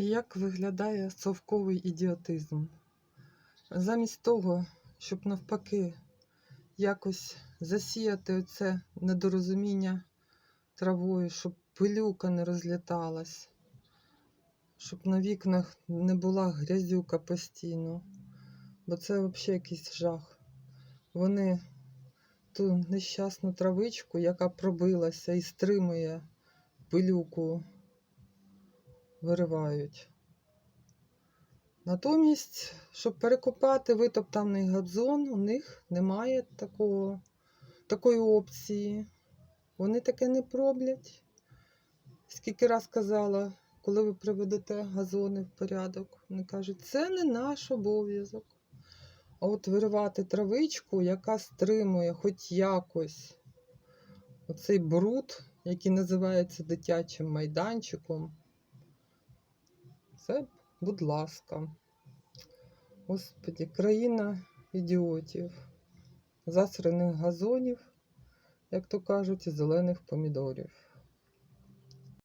Як виглядає совковий ідіотизм? Замість того, щоб навпаки якось засіяти це недорозуміння травою, щоб пилюка не розліталась, щоб на вікнах не була грязюка постійно, бо це взагалі якийсь жах. Вони ту нещасну травичку, яка пробилася і стримує пилюку, виривають. Натомість, щоб перекопати витоптаний газон, у них немає такого, такої опції. Вони таке не роблять. Скільки раз казала, коли ви приведете газони в порядок, вони кажуть, це не наш обов'язок. А от виривати травичку, яка стримує хоч якось оцей бруд, який називається дитячим майданчиком, це, будь ласка. Господі, країна ідіотів, засраних газонів, як то кажуть, і зелених помідорів.